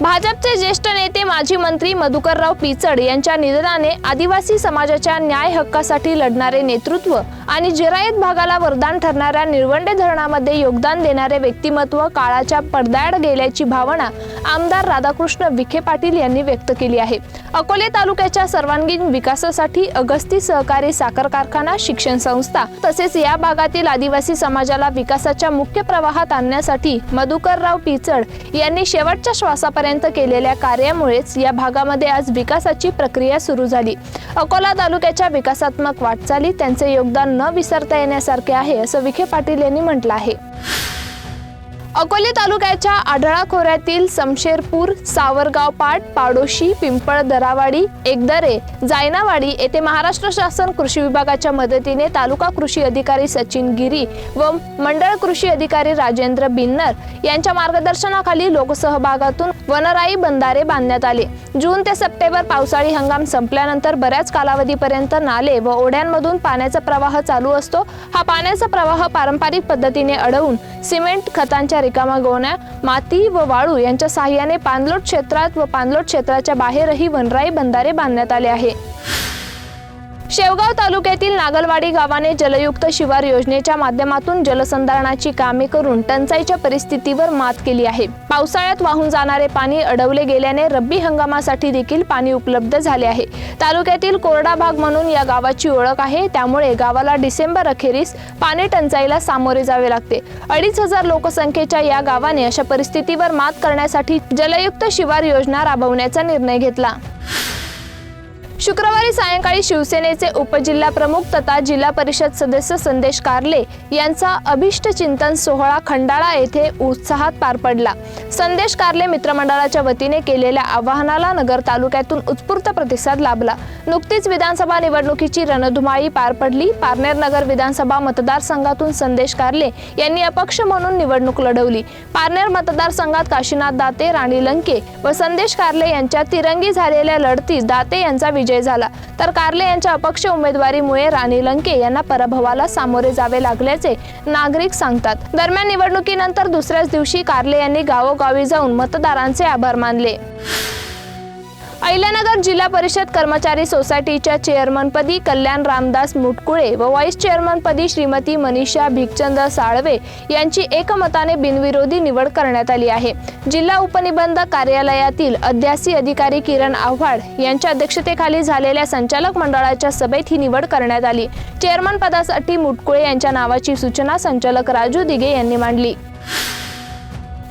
भाजपचे ज्येष्ठ नेते माजी मंत्री मधुकरराव पिचड यांच्या निधनाने आदिवासी समाजाच्या न्याय हक्कासाठी लढणारे नेतृत्व आणि जिरायत भागाला वरदान ठरणाऱ्या निळवंडे धरणामध्ये योगदान देणारे व्यक्तिमत्व काळाच्या पडद्याआड गेल्याची भावना आमदार राधाकृष्ण विखे पाटील यांनी व्यक्त केली आहे. अकोले तालुक्याच्या सर्वांगीण विकासासाठी अगस्ती सहकारी साखर कारखाना शिक्षण संस्था तसेच या भागातील आदिवासी समाजाला विकासाच्या मुख्य प्रवाहात आणण्यासाठी मधुकरराव पिचड यांनी शेवटच्या श्वासापर्यंत केलेल्या कार्यामुळेच या भागामध्ये आज विकासाची प्रक्रिया सुरू झाली. अकोला तालुक्याच्या विकासात्मक वाटचाली त्यांचे योगदान न विसरता येण्यासारखे आहे असं विखे पाटील यांनी म्हटलं आहे. अकोले तालुक्याच्या आढळा खोऱ्यातील समशेरपूर सावरगाव पाट पाडोशी पिंपळ दरावाडी एकदरे जायनावाडी येथे महाराष्ट्र शासन कृषी विभागाच्या मदतीने तालुका कृषी अधिकारी सचिन गिरी व मंडळ कृषी अधिकारी राजेंद्र बिन्नर यांच्या मार्गदर्शनाखाली लोकसहभागातून वनराई बंधारे बांधण्यात आले. जून ते सप्टेंबर पावसाळी हंगाम संपल्यानंतर बऱ्याच कालावधीपर्यंत नाले व ओढ्यांमधून पाण्याचा प्रवाह चालू असतो. हा पाण्याचा प्रवाह पारंपरिक पद्धतीने अडवून सिमेंट खतांच्या रिकामा गोवण्या माती व वाळू यांच्या साहाय्याने पाणलोट क्षेत्रात व पाणलोट क्षेत्राच्या बाहेरही वनराई बंधारे बांधण्यात आले आहे. शेवगाव तालुक्यातील नागलवाडी गावाने जलयुक्त शिवार योजनेच्या माध्यमातून जलसंधारणाची कामे करून टंचाईच्या परिस्थितीवर मात केली आहे. पावसाळ्यात वाहून जाणारे पाणी अडवले गेल्याने रब्बी हंगामासाठी देखील पाणी उपलब्ध झाले आहे. तालुक्यातील कोरडा भाग म्हणून या गावाची ओळख आहे. त्यामुळे गावाला डिसेंबर अखेरीस पाणी टंचाईला सामोरे जावे लागते. अडीच हजार लोकसंख्येच्या या गावाने अशा परिस्थितीवर मात करण्यासाठी जलयुक्त शिवार योजना राबवण्याचा निर्णय घेतला. शुक्रवारी सायंकाळी शिवसेनेचे उपजिल्हा प्रमुख तथा जिल्हा परिषद सदस्य संदेश कारले यांचा अभिष्ट चिंतन सोहळा खंडाळा येथे उत्साहात पार पडला. संदेश कारले मित्रमंडळाच्या वतीने केलेल्या आवाहनाला नगर तालुक्यातून उत्स्फूर्त प्रतिसाद लाभला. नुकतीच विधानसभा निवडणुकीची रणधुमाळी पार पडली. पारनेर नगर विधानसभा मतदारसंघातून संदेश कारले यांनी अपक्ष म्हणून निवडणूक लढवली. पारनेर मतदारसंघात काशीनाथ दाते राणी लंके व संदेश कारले यांच्या तिरंगी झालेल्या लढतीत दाते यांचा विजय झाला. तर कारले यांच्या अपक्ष उमेदवारीमुळे राणी लंके यांना पराभवाला सामोरे जावे लागल्याचे नागरिक सांगतात. दरम्यान निवडणुकीनंतर दुसऱ्याच दिवशी कारले यांनी गावोगावी जाऊन मतदारांचे आभार मानले. अहिल्यानगर जिल्हा परिषद कर्मचारी सोसायटीच्या चेअरमनपदी कल्याण रामदास मुटकुळे व व्हाईस चेअरमनपदी श्रीमती मनीषा भिकचंद साळवे यांची एकमताने बिनविरोधी निवड करण्यात आली आहे. जिल्हा उपनिबंधक कार्यालयातील अध्यासी अधिकारी किरण आव्हाड यांच्या अध्यक्षतेखाली झालेल्या संचालक मंडळाच्या सभेत ही निवड करण्यात आली. चेअरमन पदासाठी मुटकुळे यांच्या नावाची सूचना संचालक राजू दिगे यांनी मांडली.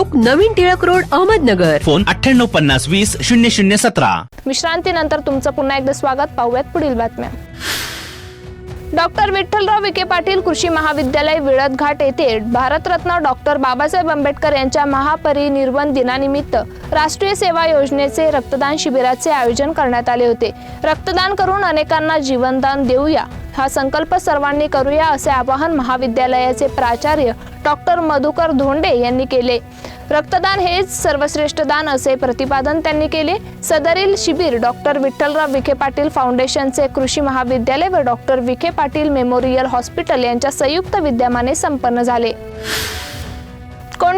चौक नवीन टिळक रोड अहमदनगर. फोन अठ्ठ्याण्णव पन्नास वीस शून्य शून्य सतरा. विश्रांतीनंतर तुमचं पुन्हा एकदा स्वागत. पाहूयात पुढील बातम्या. डॉक्टर विठ्ठलराव विखे पाटील कृषी महाविद्यालय विळत घाट येथे भारतरत्न डॉक्टर बाबासाहेब आंबेडकर यांच्या महापरिनिर्वाण दिनानिमित्त राष्ट्रीय सेवा योजनेचे रक्तदान शिबिराचे आयोजन करण्यात आले होते. रक्तदान करून अनेकांना जीवनदान देऊया. हा संकल्प सर्वांनी करूया असे आवाहन महाविद्यालयाचे प्राचार्य डॉक्टर मधुकर धोंडे यांनी केले. रक्तदान हेच सर्वश्रेष्ठ दान असे प्रतिपादन त्यांनी केले. सदरील शिबिर डॉक्टर विठ्ठलराव विखे पाटील फाउंडेशनचे कृषी महाविद्यालय व doctor Vikhe Patil memorial hospital यांच्या संयुक्त विद्यमाने संपन्न झाले.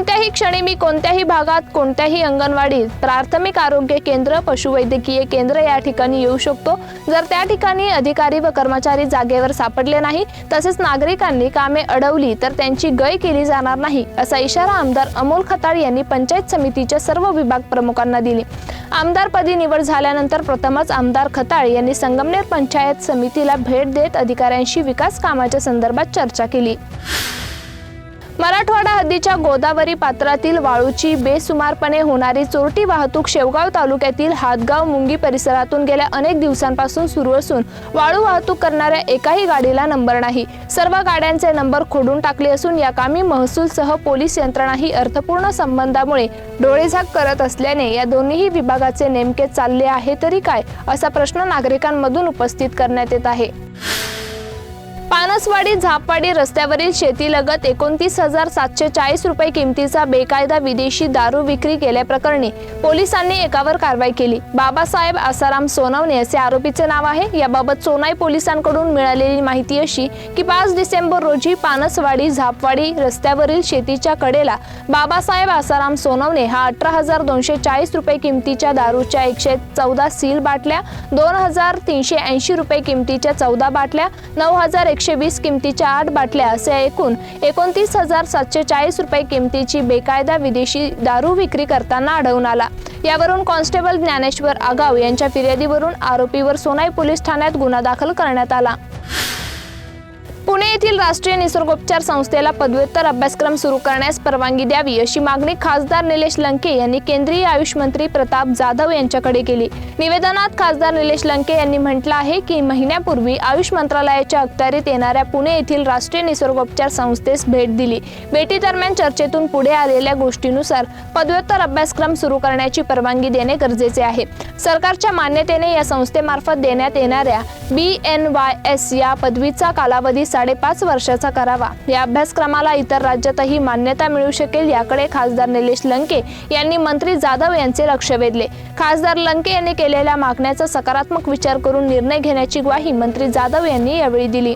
कोणत्याही क्षणी मी कोणत्याही भागात कोणत्याही अंगणवाडीत प्राथमिक आरोग्य केंद्र पशुवैद्यकीय केंद्र या ठिकाणी येऊ शकतो. जर त्या ठिकाणी अधिकारी व कर्मचारी जागेवर सापडले नाही तसेच नागरिकांनी कामे अडवली तर त्यांची गय केली जाणार नाही असा इशारा आमदार अमोल खताळ यांनी पंचायत समितीच्या सर्व विभाग प्रमुखांना दिली. आमदारपदी निवड झाल्यानंतर प्रथमच आमदार खताळ यांनी संगमनेर पंचायत समितीला भेट देत अधिकाऱ्यांशी विकास कामाच्या संदर्भात चर्चा केली. मराठवाडा हद्दीच्या गोदावरी पात्रातील वाळूची बेसुमारपणे होणारी चोरटी वाहतूक शेवगाव तालुक्यातील हातगाव मुंगी परिसरातून गेल्या अनेक दिवसांपासून सुरू असून वाळू वाहतूक करणाऱ्या एकाही गाडीला नंबर नाही. सर्व गाड्यांचे नंबर खोडून टाकले असून या कामी महसूलसह पोलीस यंत्रणाही अर्थपूर्ण संबंधामुळे डोळेझाक करत असल्याने या दोन्ही विभागाचे नेमके चालले आहे तरी काय असा प्रश्न नागरिकांमधून उपस्थित करण्यात येत आहे. पानसवाडी झापवाडी रस्त्यावरील शेतीलगत एकोणतीस हजार सातशे चाळीस रुपये किमतीचा बेकायदा विदेशी दारू विक्री केल्याप्रकरणी पोलिसांनी एकावर कारवाई केली. बाबासाहेब आसाराम सोनवणे असे आरोपीचे नाव आहे. याबाबत सोनाई पोलिसांकडून मिळालेली माहिती अशी की पाच डिसेंबर रोजी पानसवाडी झापवाडी रस्त्यावरील शेतीच्या कडेला बाबासाहेब आसाराम सोनवणे हा अठरा हजार दोनशे चाळीस रुपये किमतीच्या दारूच्या एकशे चौदा सील बाटल्या दोन हजार तीनशे ऐंशी रुपये किमतीच्या चौदा बाटल्या नऊ हजार एकशे वीस किमतीच्या आठ बाटल्या असे एकूण एकोणतीस हजार सातशे चाळीस रुपये किमतीची बेकायदा विदेशी दारू विक्री करताना आढळून आला. यावरून कॉन्स्टेबल ज्ञानेश्वर आगाव यांच्या फिर्यादीवरून आरोपीवर सोनाई पोलीस ठाण्यात गुन्हा दाखल करण्यात आला. येथील राष्ट्रीय निसर्गोपचार संस्थेला पदव्युत्तर अभ्यासक्रम सुरू करण्यास परवानगी द्यावी अशी मागणी खासदार निलेश लंके यांनी केंद्रीय आयुष मंत्री प्रताप जाधव यांच्याकडे केली. निवेदनात खासदार निलेश लंके यांनी म्हटलं आहे की महिन्यापूर्वी आयुष मंत्रालयाच्या अखत्यारीत येणाऱ्या पुणे येथील राष्ट्रीय निसर्गोपचार संस्थेस भेट दिली. भेटीदरम्यान चर्चेतून पुढे आलेल्या गोष्टीनुसार पदव्युत्तर अभ्यासक्रम सुरू करण्याची परवानगी देणे गरजेचे आहे. सरकारच्या मान्यतेने या संस्थेमार्फत देण्यात येणाऱ्या बी एन वाय एस या पदवीचा कालावधी साडेपाच वर्षाचा करावा. या अभ्यासक्रमाला इतर राज्यातही मान्यता मिळू शकेल याकडे खासदार निलेश लंके यांनी मंत्री जाधव यांचे लक्ष वेधले. खासदार लंके यांनी केलेल्या मागण्याचा सकारात्मक विचार करून निर्णय घेण्याची ग्वाही मंत्री जाधव यांनी यावेळी दिली.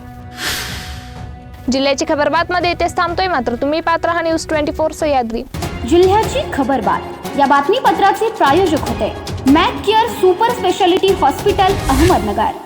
जिल्ह्याची खबरबातमध्ये इथेच थांबतोय. मात्र तुम्ही पात्र हा न्यूज ट्वेंटी फोर सह्याद्री. जिल्ह्याची खबरबात या बातमीपत्राचे प्रायोजक होते. Mac Care super speciality hospital Ahmednagar.